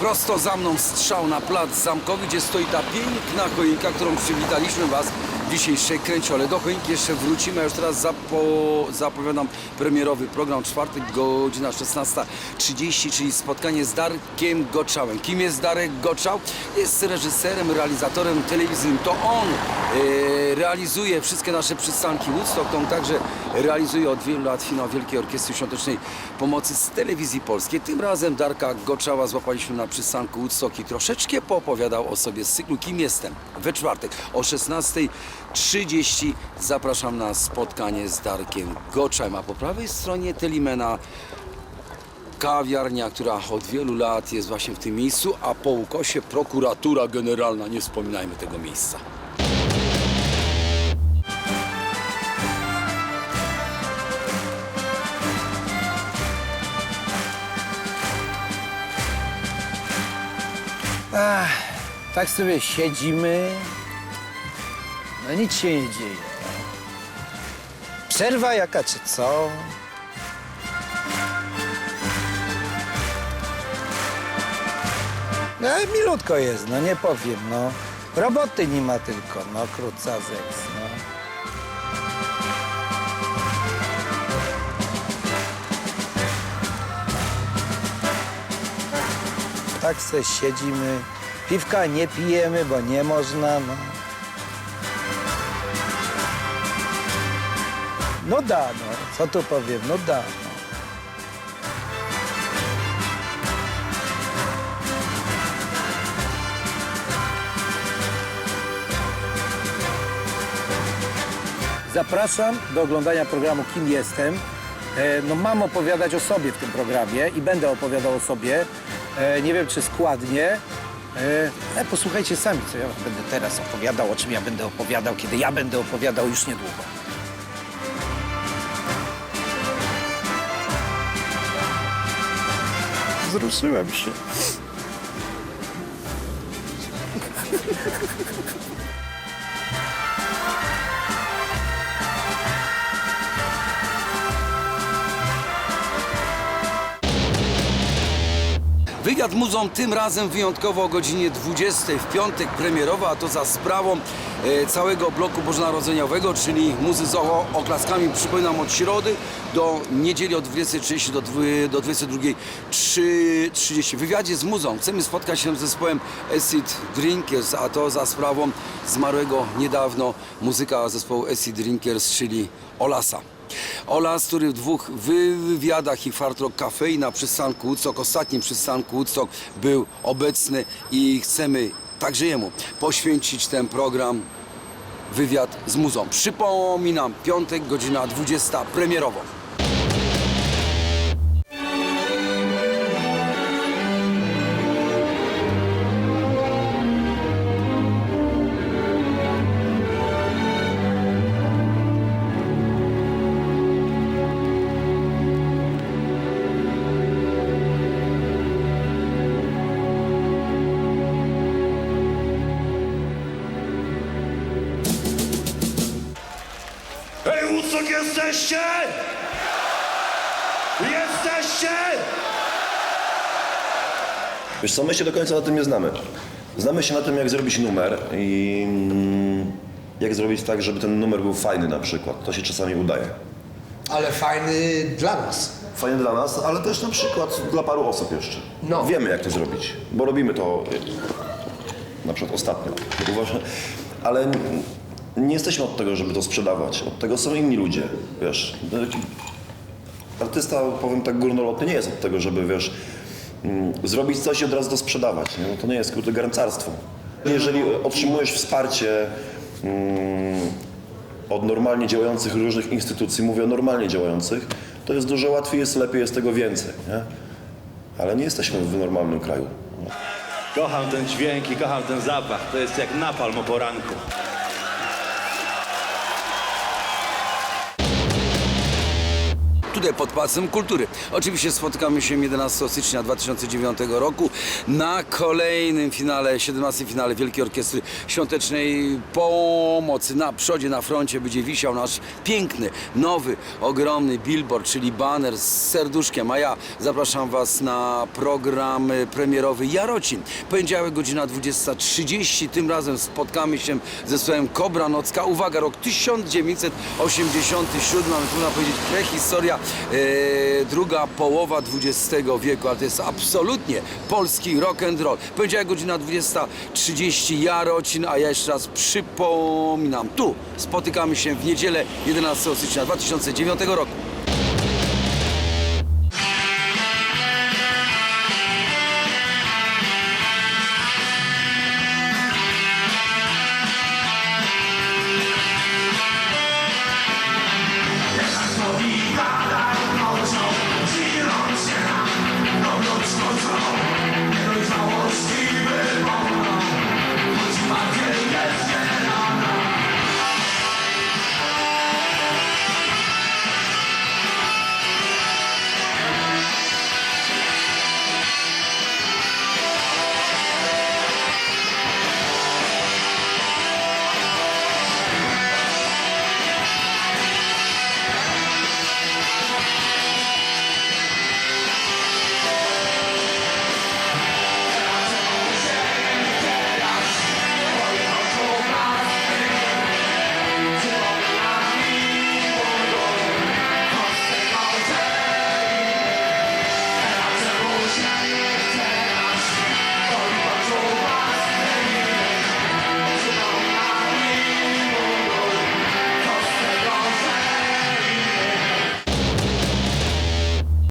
Prosto za mną strzał na plac zamkowy, gdzie stoi ta piękna choinka, którą przywitaliśmy Was dzisiejszej kręciole. Do choinki jeszcze wrócimy, a już teraz zapo, zapowiadam premierowy program, czwartek, godzina 16.30, czyli spotkanie z Darkiem Goczałem. Kim jest Darek Goczał? Jest reżyserem, realizatorem telewizyjnym. To on e, realizuje wszystkie nasze przystanki Woodstock, on także realizuje od wielu lat finał Wielkiej Orkiestry Świątecznej Pomocy z telewizji polskiej. Tym razem Darka Goczała złapaliśmy na przystanku Woodstock i troszeczkę poopowiadał o sobie z cyklu Kim jestem? We czwartek o 16.30 zapraszam na spotkanie z Darkiem Goczałem, a po prawej stronie Telimena kawiarnia, która od wielu lat jest właśnie w tym miejscu, a po ukosie prokuratura generalna, nie wspominajmy tego miejsca. Ach, tak sobie siedzimy. No nic się nie dzieje. Przerwa jaka czy co? No milutko jest, no nie powiem, no. Roboty nie ma tylko, no krótca zeks, no. Tak se siedzimy. Piwka nie pijemy, bo nie można, no. No da, no. Co tu powiem? No da, no. Zapraszam do oglądania programu Kim Jestem. E, No mam opowiadać o sobie w tym programie i będę opowiadał o sobie. E, Nie wiem, czy składnie. E, Ale posłuchajcie sami, co ja będę teraz opowiadał, o czym ja będę opowiadał, kiedy ja będę opowiadał już niedługo. Wzruszyłem się. Wywiad muzą tym razem wyjątkowo o godzinie 20 w piątek premierowa, a to za sprawą całego bloku bożonarodzeniowego, czyli muzy z oklaskami, przypominam, od środy do niedzieli od 20.30 do, do 22.30. W wywiadzie z muzą chcemy spotkać się z zespołem Acid Drinkers, a to za sprawą zmarłego niedawno muzyka zespołu Acid Drinkers, czyli Olasa. Olas, który w dwóch wywiadach i Fart Rock Cafe na przystanku Woodstock, ostatnim przystanku Woodstock był obecny i chcemy także jemu poświęcić ten program wywiad z muzą. Przypominam, piątek, godzina 20, premierowo. Woodstock, jesteście? Jesteście? Wiesz co, my się do końca na tym nie znamy. Znamy się na tym, jak zrobić numer i mm, jak zrobić tak, żeby ten numer był fajny na przykład. To się czasami udaje. Ale fajny dla nas. Fajny dla nas, ale też na przykład dla paru osób jeszcze. No. Wiemy, jak to zrobić, bo robimy to na przykład ostatnio. Uważam, ale nie jesteśmy od tego, żeby to sprzedawać. Od tego są inni ludzie, wiesz. Artysta, powiem tak górnolotny, nie jest od tego, żeby, wiesz, mm, zrobić coś i od razu to sprzedawać. Nie? No to nie jest kurde garncarstwo. Jeżeli otrzymujesz wsparcie mm, od normalnie działających różnych instytucji, mówię o normalnie działających, to jest dużo łatwiej, jest lepiej, jest tego więcej. Nie? Ale nie jesteśmy w normalnym kraju. Kocham ten dźwięk i kocham ten zapach. To jest jak napalm o poranku. Tutaj pod Pałacem Kultury. Oczywiście spotykamy się 11 stycznia 2009 roku na kolejnym finale, 17 finale Wielkiej Orkiestry Świątecznej Pomocy. Na przodzie, na froncie będzie wisiał nasz piękny, nowy, ogromny billboard, czyli baner z serduszkiem, a ja zapraszam Was na program premierowy Jarocin. Poniedziałek, godzina 20.30. Tym razem spotkamy się ze zespołem Kobra Nocka. Uwaga, rok 1987, mamy trudno powiedzieć prehistoria, druga połowa XX wieku, ale to jest absolutnie polski rock and roll. Poniedziałek, godzina 20.30 Jarocin, a ja jeszcze raz przypominam, tu spotykamy się w niedzielę 11 stycznia 2009 roku.